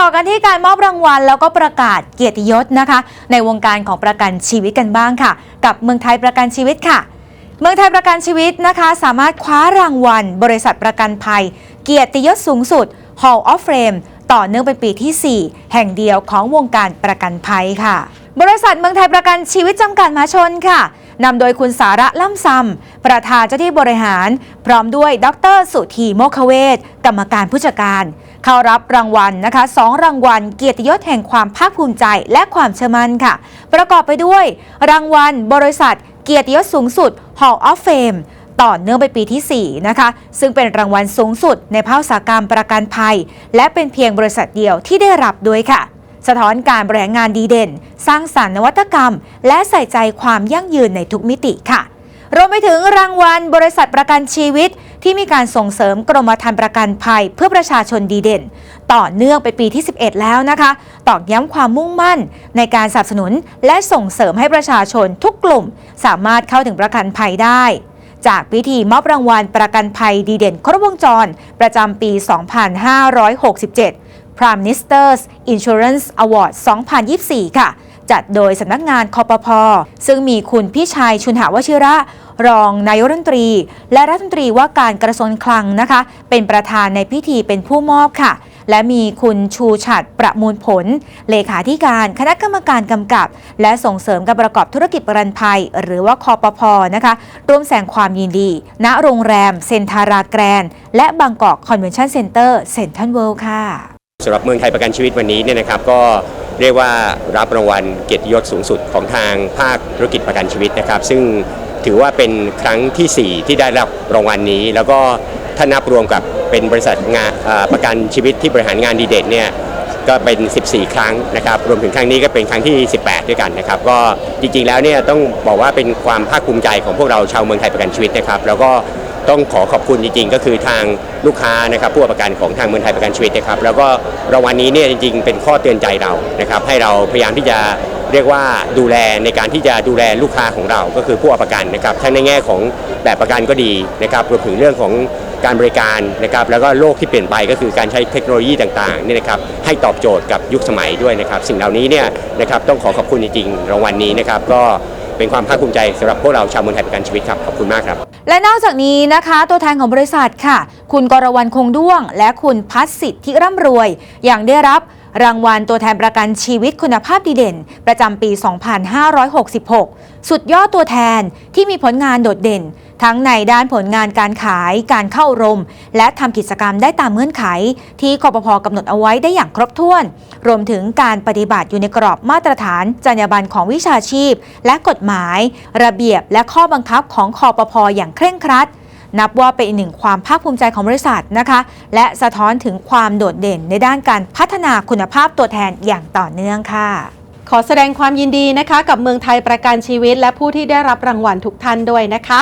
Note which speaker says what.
Speaker 1: ต่อกันที่การมอบรางวัล แล้วก็ประกาศเกียรติยศนะคะ ในวงการของประกันชีวิตกันบ้างค่ะ กับเมืองไทยประกันชีวิตค่ะ เมืองไทยประกันชีวิตนะคะ สามารถคว้ารางวัล บริษัทประกันภัย เกียรติยศสูงสุด Hall of Fame ต่อเนื่องเป็นปีที่ 4 แห่งเดียวของวงการประกันภัยค่ะ บริษัทเมืองไทยประกันชีวิตจำกัดมหาชนค่ะ นำโดยคุณสาระล่ำซำประธานเจ้าที่บริหาร พร้อมด้วยดร สุธีโมคเวศกรรมการผู้จัดการ เข้ารับรางวัลนะคะสองรางวัล เกียรติยศแห่งความภาคภูมิใจและความเชื่อมั่นค่ะ ประกอบไปด้วย รางวัล บริษัท เกียรติยศสูงสุด Hall of Fame ต่อเนื่องไปปีที่ 4 นะคะ ซึ่งเป็นรางวัลสูงสุดในภาคอุตสาหกรรมประกันภัย และเป็นเพียงบริษัทเดียวที่ได้รับด้วยค่ะ สะท้อนการบริหารงานดีเด่น สร้างสรรค์นวัตกรรม และใส่ใจความยั่งยืนในทุกมิติค่ะรวมไปถึงรางวัลบริษัทประกันชีวิต ที่มีการส่งเสริมกรมธรรม์ประกันภัยเพื่อประชาชนดีเด่น ต่อเนื่องไปปีที่ 11 แล้วนะคะตอกย้ำความมุ่งมั่น ในการสนับสนุนและส่งเสริมให้ประชาชนทุกกลุ่ม สามารถเข้าถึงประกันภัยได้ จากพิธีมอบรางวัลประกันภัยดีเด่นครบวงจร ประจำปี 2567 Prime Minister's Insurance Award 2024 ค่ะ จัดโดยสำนักงานคอปพซึ่งมีคุณพี่ชัยชุนหาวชิระ รองนายรัฐมนตรี และรัฐมนตรีว่าการกระทรวงคลังนะคะ เป็นประธานในพิธีเป็นผู้มอบค่ะและมีคุณชูฉัดประมูลผล เลขาธิการคณะกรรมการกำกับ และส่งเสริมการประกอบธุรกิจประกันภัย หรือว่าคอปพนะคะ ร่วมแสงความยินดี ณโรงแรม เซนทาราแกรน และบางกอกคอนเวนชั่นเซ็นเตอร์เซ็นทรัลเวิลด์ค่ะ
Speaker 2: สำหรับเมืองไทยประกันชีวิตวันนี้เนี่ยนะครับก็เรียกว่ารับรางวัลเกียรติยศสูงสุดของทางภาคธุรกิจประกันชีวิตนะครับ ซึ่งถือว่าเป็นครั้งทีสี่4 ที่ได้รับรางวัลนี้ แล้วก็ถ้านับรวมกับเป็นบริษัทงานประกันชีวิตที่บริหารงานดีเด่นเนี่ยก็เป็น 14 ครั้งนะครับรวมถึงครั้งนี้ก็เป็นครั้งที่ 18 ด้วยกันนะครับก็จริงๆแล้วเนี่ยต้องบอกว่าเป็นความภาคภูมิใจของพวกเราชาวเมืองไทยประกันชีวิตนะครับ แล้วก็ ต้องขอขอบคุณจริงๆ ก็คือทางลูกค้านะครับผู้ประกันของทางเมืองไทยประกันชีวิตนะครับ แล้วก็รางวัลนี้เนี่ยจริงๆ เป็นข้อเตือนใจเรานะครับ ให้เราพยายามที่จะเรียกว่าดูแลในการที่จะดูแลลูกค้าของเราก็คือผู้ประกันนะครับทั้งในแง่ของแบบประกันก็ดีนะครับรวมถึงเรื่องของการบริการนะครับแล้วก็โลกที่เปลี่ยนไปก็คือการใช้เทคโนโลยีต่างๆเนี่ยนะครับให้ตอบโจทย์กับยุคสมัยด้วยนะครับ สิ่งเหล่านี้เนี่ยนะครับต้องขอขอบคุณจริงๆรางวัลนี้นะครับก็ เป็นความภาคภูมิใจสำหรับพวกเราชาวเมืองไทยประกันชีวิตครับขอบคุณมากครับ
Speaker 1: และนอกจากนี้นะคะ ตัวแทนของบริษัทค่ะ คุณกรวรรณคงด้วง และคุณพัชสิทธิร่ำรวย อย่างได้รับ รางวัลตัวแทนประกันชีวิตคุณภาพดีเด่น ประจำปี 2566 สุดยอดตัวแทนที่มีผลงานโดดเด่น ทั้งในด้านผลงานการขาย การเข้ารม และทำกิจกรรมได้ตามเงื่อนไข ที่คอปพกำหนดเอาไว้ได้อย่างครบถ้วน รวมถึงการปฏิบัติอยู่ในกรอบมาตรฐาน จรรยาบรรณของวิชาชีพ และกฎหมาย ระเบียบและข้อบังคับของคอปพอย่างเคร่งครัด นับว่าเป็นอีกหนึ่งความภาคภูมิใจของบริษัทนะคะ และสะท้อนถึงความโดดเด่นในด้านการพัฒนาคุณภาพตัวแทนอย่างต่อเนื่องค่ะ
Speaker 3: ขอแสดงความยินดีนะคะ กับเมืองไทยประกันชีวิต และผู้ที่ได้รับรางวัลทุกท่านด้วยนะคะ